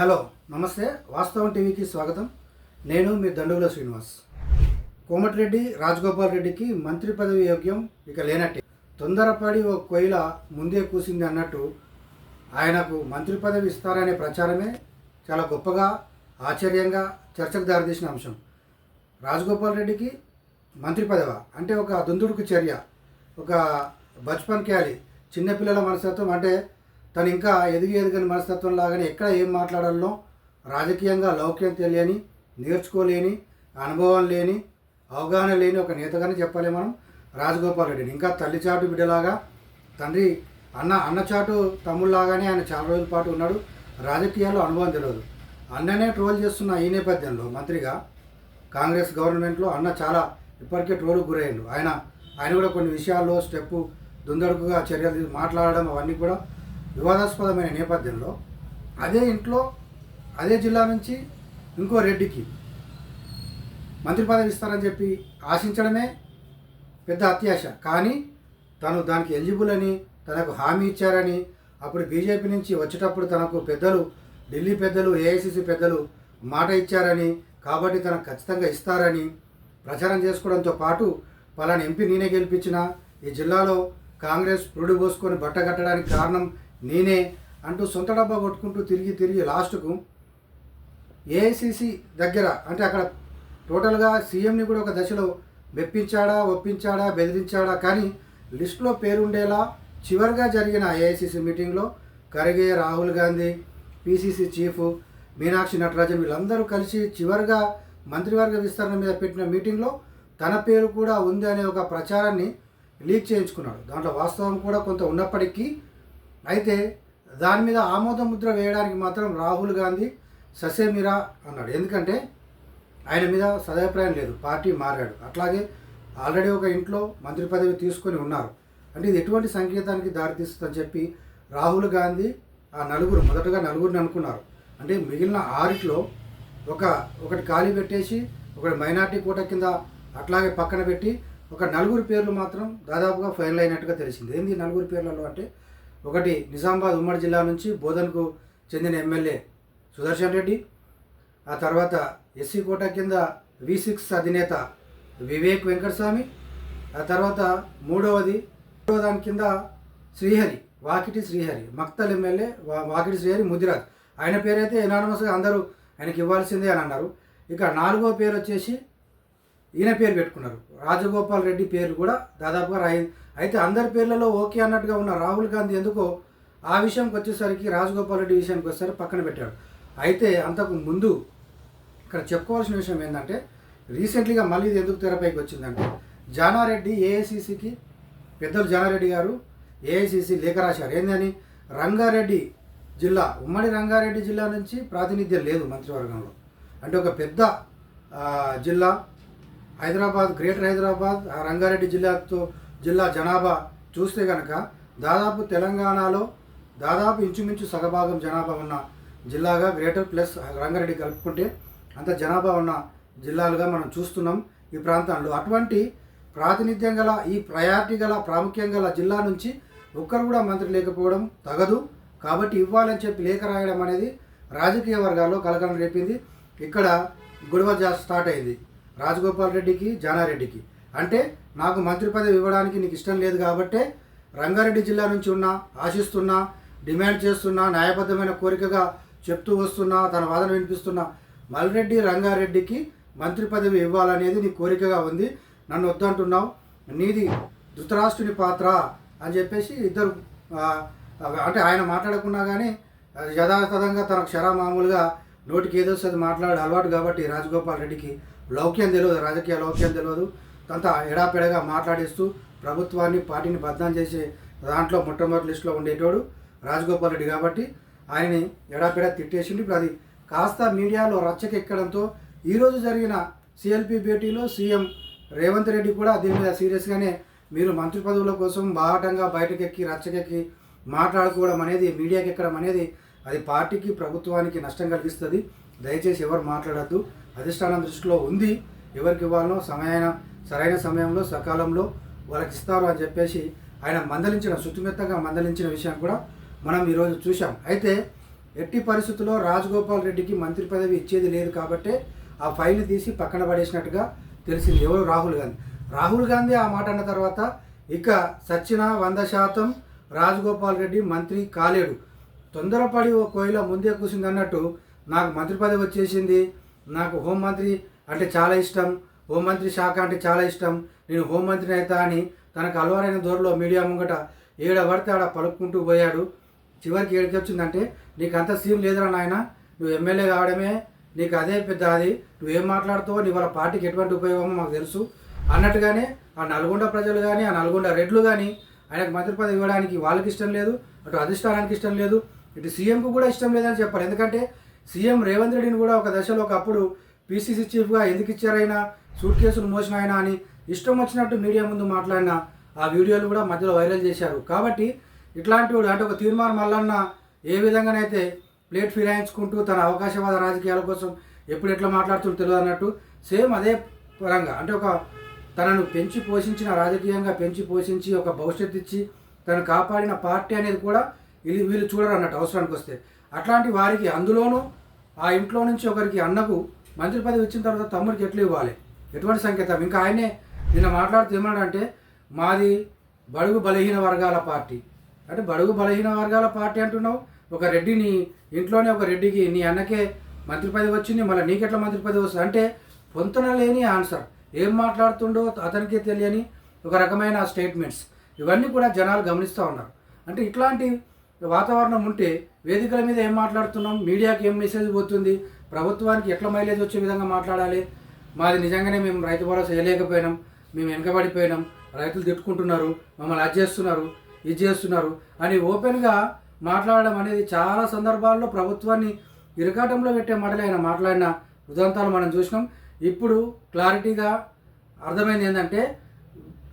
Hello నమస్తే. వాస్తవం టీవీకి స్వాగతం. నేను మీ దండుగుల శ్రీనివాస్. కోమటిరెడ్డి రాజగోపాల్ రెడ్డికి మంత్రి పదవి యోగ్యం ఇక లేనట్టే. తొందరపడి ఓ కోయిల ముందే కూసింది అన్నట్టు ఆయనకు మంత్రి పదవి ఇస్తారనే ప్రచారమే చాలా గొప్పగా ఆశ్చర్యంగా చర్చకు దారితీసిన అంశం. రాజగోపాల్ రెడ్డికి మంత్రి పదవ? అంటే ఒక దుందుడుకు చర్య ఒక బచ్పన్ క్యాలి చిన్నపిల్లల మనస్తత్వం అంటే తను ఇంకా ఎదిగి ఎదిగని మనస్తత్వం లాగానే ఎక్కడ ఏం మాట్లాడాలో రాజకీయంగా లౌక్యం తెలియని నేర్చుకోలేని అనుభవం లేని అవగాహన లేని ఒక నేతగానే చెప్పాలి మనం రాజగోపాల్ రెడ్డిని. ఇంకా తల్లిచాటు బిడ్డలాగా తండ్రి అన్న అన్నచాటు తమ్ముళ్ళలాగానే ఆయన చాలా రోజుల పాటు ఉన్నాడు. రాజకీయాల్లో అనుభవం తెలియదు. అన్ననే ట్రోల్ చేస్తున్న ఈ నేపథ్యంలో మంత్రిగా కాంగ్రెస్ గవర్నమెంట్లో అన్న చాలా ఇప్పటికే ట్రోల్ గురయ్యాడు. ఆయన ఆయన కూడా కొన్ని విషయాల్లో స్టెప్పు దుందడుకుగా చర్యలు మాట్లాడడం అవన్నీ కూడా వివాదాస్పదమైన నేపథ్యంలో అదే ఇంట్లో అదే జిల్లా నుంచి ఇంకో రెడ్డికి మంత్రి పదవి ఇస్తారని చెప్పి ఆశించడమే పెద్ద అత్యాశ. కానీ తను దానికి ఎలిజిబుల్ అని తనకు హామీ ఇచ్చారని అప్పుడు బీజేపీ నుంచి వచ్చేటప్పుడు తనకు పెద్దలు ఢిల్లీ పెద్దలు ఏఐసిసి పెద్దలు మాట ఇచ్చారని కాబట్టి తనకు ఖచ్చితంగా ఇస్తారని ప్రచారం చేసుకోవడంతో పాటు పలానా ఎంపీ నేనే గెలిపించిన ఈ జిల్లాలో కాంగ్రెస్ పురుడు పోసుకొని బట్ట కట్టడానికి కారణం నేనే అంటూ సొంత డబ్బా కొట్టుకుంటూ తిరిగి తిరిగి లాస్ట్కు ఏఐసిసి దగ్గర అంటే అక్కడ టోటల్గా సీఎంని కూడా ఒక దశలో మెప్పించాడా ఒప్పించాడా బెదిరించాడా కానీ లిస్టులో పేరుండేలా చివరిగా జరిగిన ఏఐసిసి మీటింగ్లో ఖర్గే రాహుల్ గాంధీ పిసిసి చీఫ్ మీనాక్షి నటరాజన్ వీళ్ళందరూ కలిసి చివరిగా మంత్రివర్గ విస్తరణ మీద పెట్టిన మీటింగ్లో తన పేరు కూడా ఉంది అనే ఒక ప్రచారాన్ని లీక్ చేయించుకున్నాడు. దాంట్లో వాస్తవం కూడా కొంత ఉన్నప్పటికీ అయితే దాని మీద ఆమోద ముద్ర వేయడానికి మాత్రం రాహుల్ గాంధీ ససేమిరా అన్నాడు. ఎందుకంటే ఆయన మీద సదాభిప్రాయం లేదు. పార్టీ మారాడు. అట్లాగే ఆల్రెడీ ఒక ఇంట్లో మంత్రి పదవి తీసుకొని ఉన్నారు. అంటే ఇది ఎటువంటి సంకేతానికి దారితీస్తుందని చెప్పి రాహుల్ గాంధీ ఆ నలుగురు మొదటగా నలుగురిని అనుకున్నారు. అంటే మిగిలిన ఆరిట్లో ఒక ఒకటి ఖాళీ పెట్టేసి ఒకటి మైనార్టీ కోట కింద అట్లాగే పక్కన పెట్టి ఒక నలుగురు పేర్లు మాత్రం దాదాపుగా ఫైనల్ అయినట్టుగా తెలిసింది. ఏంది నలుగురు పేర్లలో అంటే ఒకటి నిజామాబాద్ ఉమ్మడి జిల్లా నుంచి బోధన్కు చెందిన ఎమ్మెల్యే సుదర్శన్ రెడ్డి ఆ తర్వాత ఎస్సీ కోట కింద వి సిక్స్ అధినేత వివేక్ వెంకటస్వామి ఆ తర్వాత మూడవది మూడవ దాని కింద శ్రీహరి వాకిటి శ్రీహరి మక్తల్ ఎమ్మెల్యే వా- వాకిటి శ్రీహరి ముదిరాజ్. ఆయన పేరైతే ఎనానమస్గా అందరూ ఆయనకి ఇవ్వాల్సిందే అని అన్నారు. ఇక నాలుగో పేరు వచ్చేసి ఈయన పేరు పెట్టుకున్నారు. రాజగోపాల్ రెడ్డి పేరు కూడా దాదాపుగా రాయి అయితే అందరి పేర్లలో ఓకే అన్నట్టుగా ఉన్న రాహుల్ గాంధీ ఎందుకో ఆ విషయంకి వచ్చేసరికి రాజగోపాల్ రెడ్డి విషయానికి వచ్చేసరికి పక్కన పెట్టాడు. అయితే అంతకు ముందు ఇక్కడ చెప్పుకోవాల్సిన విషయం ఏంటంటే రీసెంట్లీగా మళ్ళీ ఇది ఎందుకు తెరపైకి వచ్చిందంటే జానారెడ్డి ఏఐసిసికి పెద్దలు జానారెడ్డి గారు ఏఐసిసి లేఖ రాశారు. ఏందని? రంగారెడ్డి జిల్లా ఉమ్మడి రంగారెడ్డి జిల్లా నుంచి ప్రాతినిధ్యం లేదు మంత్రివర్గంలో. అంటే ఒక పెద్ద జిల్లా హైదరాబాద్ గ్రేటర్ హైదరాబాద్ ఆ రంగారెడ్డి జిల్లాతో జిల్లా జనాభా చూస్తే కనుక దాదాపు తెలంగాణలో దాదాపు ఇంచుమించు సగభాగం జనాభా ఉన్న జిల్లాగా గ్రేటర్ ప్లస్ రంగారెడ్డి కలుపుకుంటే అంత జనాభా ఉన్న జిల్లాలుగా మనం చూస్తున్నాం ఈ ప్రాంతంలో అటువంటి ప్రాతినిధ్యం గల ఈ ప్రయారిటీ గల ప్రాముఖ్యం గల జిల్లా నుంచి ఒక్కరు కూడా మంత్రి లేకపోవడం తగదు. కాబట్టి ఇవ్వాలని చెప్పి లేఖ రాయడం అనేది రాజకీయ వర్గాల్లో కలకలం రేపింది. ఇక్కడ గొడవ జా- స్టార్ట్ అయింది. రాజగోపాల్ రెడ్డికి జానారెడ్డికి. అంటే నాకు మంత్రి పదవి ఇవ్వడానికి నీకు ఇష్టం లేదు కాబట్టే రంగారెడ్డి జిల్లా నుంచి ఉన్నా ఆశిస్తున్నా డిమాండ్ చేస్తున్నా న్యాయబద్ధమైన కోరికగా చెప్తూ వస్తున్నా తన వాదన వినిపిస్తున్న మల్రెడ్డి రంగారెడ్డికి మంత్రి పదవి ఇవ్వాలనేది నీ కోరికగా ఉంది. నన్ను వద్దంటున్నావు. నీది ధృతరాష్ట్రుని పాత్ర అని చెప్పేసి ఇద్దరు అంటే ఆయన మాట్లాడకున్నా కానీ అది యథాతథంగా తనకు క్షరా మామూలుగా నోటికి ఏదో వస్తుంది మాట్లాడే అలవాటు కాబట్టి రాజగోపాల్ రెడ్డికి లౌక్యం తెలియదు రాజకీయ లౌక్యం తెలియదు అంతా ఎడాపెడగా మాట్లాడిస్తూ ప్రభుత్వాన్ని పార్టీని బద్నాం చేసే దాంట్లో మొట్టమొదటి లిస్టులో ఉండేటోడు రాజగోపాల్ రెడ్డి కాబట్టి ఆయన్ని ఎడాపెడా తిట్టేసిండు. ఇప్పుడు అది కాస్త మీడియాలో రచ్చకెక్కడంతో ఈరోజు జరిగిన సిఎల్పి భేటీలో సీఎం రేవంత్ రెడ్డి కూడా దీని మీద సీరియస్గానే మీరు మంత్రి పదవుల కోసం బాహటంగా బయటకెక్కి రచ్చకెక్కి మాట్లాడుకోవడం అనేది మీడియాకి ఎక్కడం అనేది అది పార్టీకి ప్రభుత్వానికి నష్టం కలిగిస్తుంది. దయచేసి ఎవరు మాట్లాడద్దు. అధిష్టానం దృష్టిలో ఉంది. ఎవరికి ఇవ్వాలనో సమయాన సరైన సమయంలో సకాలంలో వాళ్ళకి ఇస్తారు అని చెప్పేసి ఆయన మందలించిన శుతిమెత్తగా మందలించిన విషయం కూడా మనం ఈరోజు చూసాం అయితే ఎట్టి పరిస్థితుల్లో రాజగోపాల్ రెడ్డికి మంత్రి పదవి ఇచ్చేది లేదు కాబట్టే ఆ ఫైల్ తీసి పక్కన పడేసినట్టుగా తెలిసింది ఎవరు? రాహుల్ గాంధీ. రాహుల్ గాంధీ ఆ మాట అన్న తర్వాత ఇక సచిన వంద శాతం రాజగోపాల్ రెడ్డి మంత్రి కాలేడు. తొందరపడి ఓ కోయిల ముందే కూసింది అన్నట్టు నాకు మంత్రి పదవి వచ్చేసింది. నాకు హోంమంత్రి అంటే చాలా ఇష్టం. హోంమంత్రి శాఖ అంటే చాలా ఇష్టం. నేను హోంమంత్రిని అవుతా అని తనకు అలవారైన దూరంలో మీడియా ముంగట ఏడ పడితే ఆడ పలుకుంటూ పోయాడు. చివరికి ఏడికి వచ్చిందంటే నీకు అంత సీన్ లేదురా నాయన. నువ్వు ఎమ్మెల్యే కావడమే. నీకు అదే పెద్ద అది. నువ్వేం మాట్లాడుతావో నీ వాళ్ళ పార్టీకి ఎటువంటి ఉపయోగమో మాకు తెలుసు. అన్నట్టుగానే ఆ నల్గొండ ప్రజలు కానీ ఆ నల్గొండ రెడ్లు కానీ ఆయనకు మంత్రి పదవి ఇవ్వడానికి వాళ్ళకి ఇష్టం లేదు. అటు అధిష్టానానికి ఇష్టం లేదు. ఇటు సీఎంకు కూడా ఇష్టం లేదని చెప్పారు. ఎందుకంటే సీఎం రేవంత్ రెడ్డిని కూడా ఒక దశలో ఒకప్పుడు పీసీసీ చీఫ్గా ఎందుకు ఇచ్చారైనా సూట్ కేసులు మోసిన ఆయన అని ఇష్టం వచ్చినట్టు మీడియా ముందు మాట్లాడిన ఆ వీడియోలు కూడా మధ్యలో వైరల్ చేశారు. కాబట్టి ఇట్లాంటి వాడు అంటే ఒక తీర్మానం మల్లన్న ఏ విధంగానైతే ప్లేట్ ఫిరాయించుకుంటూ తన అవకాశవాద రాజకీయాల కోసం ఎప్పుడు ఎట్లా మాట్లాడుతుందో తెలియదు అన్నట్టు సేమ్ అదే పరంగా అంటే ఒక తనను పెంచి పోషించిన రాజకీయంగా పెంచి పోషించి ఒక భవిష్యత్తు ఇచ్చి తను కాపాడిన పార్టీ అనేది కూడా వీళ్ళు వీళ్ళు చూడరు అన్నట్టు అవసరానికి వస్తే. అట్లాంటి వారికి అందులోనూ ఆ ఇంట్లో నుంచి ఒకరికి అన్నకు మంత్రి పదవి ఇచ్చిన తర్వాత తమ్ముడికి ఎట్లా ఇవ్వాలి? ఎటువంటి సంకేతం? ఇంకా ఆయనే నిన్న మాట్లాడుతూ ఏమన్నాడంటే మాది బడుగు బలహీన వర్గాల పార్టీ. అంటే బడుగు బలహీన వర్గాల పార్టీ అంటున్నావు? ఒక రెడ్డిని ఇంట్లోనే ఒక రెడ్డికి నీ అన్నకే మంత్రి పదవి వచ్చింది మళ్ళీ నీకెట్లా మంత్రి పదవి వస్తుంది? అంటే పొంతన లేని ఆన్సర్. ఏం మాట్లాడుతుండో అతనికే తెలియని ఒక రకమైన స్టేట్మెంట్స్. ఇవన్నీ కూడా జనాలు గమనిస్తూ ఉన్నారు. అంటే ఇట్లాంటి వాతావరణం ఉంటే వేదికల మీద ఏం మాట్లాడుతున్నాం? మీడియాకి ఏం మెసేజ్ పోతుంది? ప్రభుత్వానికి ఎట్లా మైలేజ్ వచ్చే విధంగా మాట్లాడాలి? మాది నిజంగానే మేము రైతు భరోసా వేయలేకపోయినాం మేము వెనకబడిపోయినాం. రైతులు తిట్టుకుంటున్నారు. మమ్మల్ని అది చేస్తున్నారు ఇది చేస్తున్నారు అని ఓపెన్గా మాట్లాడడం అనేది చాలా సందర్భాల్లో ప్రభుత్వాన్ని ఇరకాటంలో పెట్టే మాటలు ఆయన మాట్లాడిన ఉదంతాలు మనం చూసినాం. ఇప్పుడు క్లారిటీగా అర్థమైంది ఏంటంటే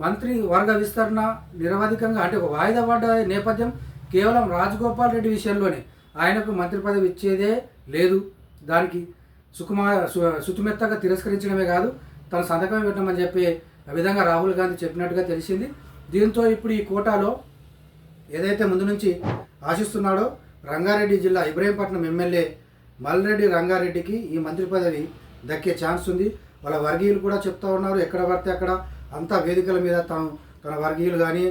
మంత్రి వర్గ విస్తరణ నిరవధికంగా అంటే ఒక వాయిదా పడ్డ నేపథ్యం కేవలం రాజగోపాల్ రెడ్డి విషయంలోనే ఆయనకు మంత్రి పదవి ఇచ్చేదే లేదు. దానికి సుకుమార్ సు- తిరస్కరించడమే కాదు తన సంతకం పెట్టమని చెప్పే విధంగా రాహుల్ గాంధీ చెప్పినట్టుగా తెలిసింది. దీంతో ఇప్పుడు ఈ కోటాలో ఏదైతే ముందు నుంచి ఆశిస్తున్నాడో రంగారెడ్డి జిల్లా ఇబ్రహీంపట్నం ఎమ్మెల్యే మల్రెడ్డి రంగారెడ్డికి ఈ మంత్రి పదవి దక్కే ఛాన్స్ ఉంది. వాళ్ళ వర్గీయులు కూడా చెప్తా ఉన్నారు ఎక్కడ పడితే అక్కడ అంతా వేదికల మీద తాను తన వర్గీయులు కానీ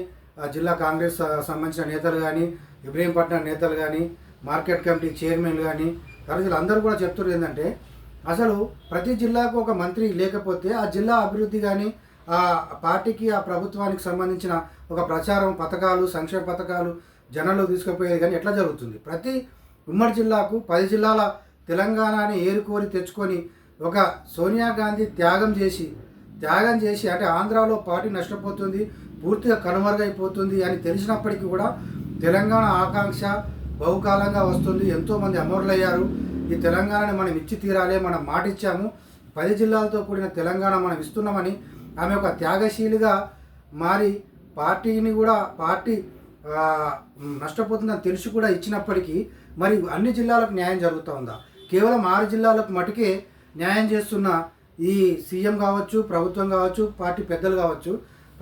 జిల్లా కాంగ్రెస్ సంబంధించిన నేతలు కానీ ఇబ్రహీంపట్నం నేతలు కానీ మార్కెట్ కమిటీ చైర్మన్లు కానీ ప్రజలు అందరూ కూడా చెప్తున్నారు ఏంటంటే అసలు ప్రతి జిల్లాకు ఒక మంత్రి లేకపోతే ఆ జిల్లా అభివృద్ధి కానీ ఆ పార్టీకి ఆ ప్రభుత్వానికి సంబంధించిన ఒక ప్రచారం పథకాలు సంక్షేమ పథకాలు జనంలో తీసుకుపోయేది కానీ ఎట్లా జరుగుతుంది? ప్రతి ఉమ్మడి జిల్లాకు పది జిల్లాల తెలంగాణని ఏరుకోరి తెచ్చుకొని ఒక సోనియా గాంధీ త్యాగం చేసి త్యాగం చేసి అంటే ఆంధ్రాలో పార్టీ నష్టపోతుంది పూర్తిగా కనుమరుగైపోతుంది అని తెలిసినప్పటికీ కూడా తెలంగాణ ఆకాంక్ష బహుకాలంగా వస్తుంది. ఎంతోమంది అమరులయ్యారు. ఈ తెలంగాణని మనం ఇచ్చి తీరాలి మనం మాటిచ్చాము. పది జిల్లాలతో కూడిన తెలంగాణ మనం ఇస్తున్నామని ఆమె ఒక త్యాగశీలిగా మారి పార్టీని కూడా పార్టీ నష్టపోతుందని తెలిసి కూడా ఇచ్చినప్పటికీ మరి అన్ని జిల్లాలకు న్యాయం జరుగుతూ ఉందా? కేవలం ఆరు జిల్లాలకు మటుకే న్యాయం చేస్తున్న ఈ సీఎం కావచ్చు ప్రభుత్వం కావచ్చు పార్టీ పెద్దలు కావచ్చు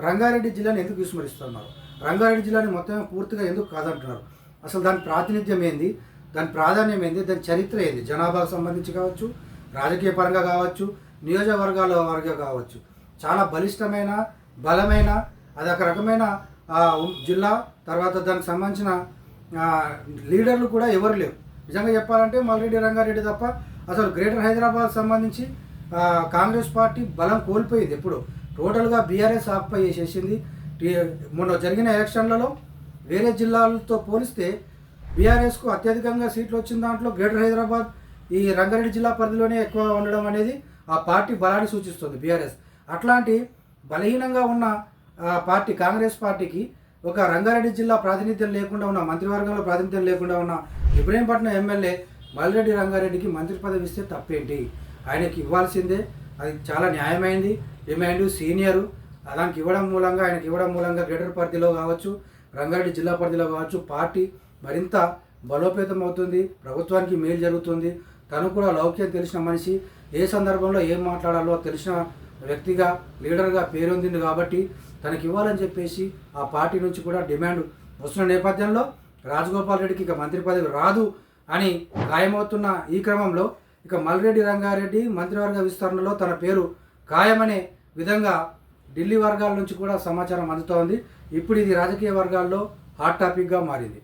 రంగారెడ్డి జిల్లాని ఎందుకు విస్మరిస్తున్నారు? రంగారెడ్డి జిల్లాని మొత్తం పూర్తిగా ఎందుకు కాదంటున్నారు? అసలు దాని ప్రాతినిధ్యం ఏంది? దాని ప్రాధాన్యం ఏంది? దాని చరిత్ర ఏంది? జనాభాకు సంబంధించి కావచ్చు రాజకీయ పరంగా కావచ్చు నియోజకవర్గాల వారిగా కావచ్చు. చాలా బలిష్టమైన బలమైన అది ఒక రకమైన జిల్లా తర్వాత దానికి సంబంధించిన లీడర్లు కూడా ఎవరు లేరు నిజంగా చెప్పాలంటే మల్రెడ్డి రంగారెడ్డి తప్ప అసలు గ్రేటర్ హైదరాబాద్ సంబంధించి కాంగ్రెస్ పార్టీ బలం కోల్పోయింది ఎప్పుడు. టోటల్గా బీఆర్ఎస్ ఆక్పై చేసేసింది మొన్న జరిగిన ఎలక్షన్లలో వేరే జిల్లాలతో పోలిస్తే బీఆర్ఎస్కు అత్యధికంగా సీట్లు వచ్చిన దాంట్లో గ్రేటర్ హైదరాబాద్ ఈ రంగారెడ్డి జిల్లా పరిధిలోనే ఎక్కువ ఉండడం అనేది ఆ పార్టీ బలాన్ని సూచిస్తుంది బీఆర్ఎస్. అట్లాంటి బలహీనంగా ఉన్న పార్టీ కాంగ్రెస్ పార్టీకి ఒక రంగారెడ్డి జిల్లా ప్రాతినిధ్యం లేకుండా ఉన్న మంత్రివర్గంలో ప్రాతినిధ్యం లేకుండా ఉన్న ఇబ్రహీంపట్నం ఎమ్మెల్యే మల్రెడ్డి రంగారెడ్డికి మంత్రి పదవి ఇస్తే తప్పేంటి? ఆయనకి ఇవ్వాల్సిందే అది చాలా న్యాయమైంది. Demand senior. దానికి ఇవ్వడం మూలంగా ఆయనకి ఇవ్వడం మూలంగా గ్రేటర్ పరిధిలో కావచ్చు రంగారెడ్డి జిల్లా పరిధిలో కావచ్చు పార్టీ మరింత బలోపేతం అవుతుంది. ప్రభుత్వానికి మేలు జరుగుతుంది. తను కూడా లౌక్యం తెలిసిన మనిషి. ఏ సందర్భంలో ఏం మాట్లాడాలో తెలిసిన వ్యక్తిగా లీడర్గా పేరొందింది కాబట్టి తనకి ఇవ్వాలని చెప్పేసి ఆ పార్టీ నుంచి కూడా డిమాండ్ వస్తున్న నేపథ్యంలో రాజగోపాల్ రెడ్డికి ఇక మంత్రి పదవి రాదు అని ఖాయమవుతున్న ఈ క్రమంలో ఇక మల్రెడ్డి రంగారెడ్డి మంత్రివర్గ విస్తరణలో తన పేరు ఖాయమనే విధంగా ఢిల్లీ వర్గాల నుంచి కూడా సమాచారం అందుతోంది. ఇప్పుడు ఇది రాజకీయ వర్గాల్లో హాట్ టాపిక్గా మారింది.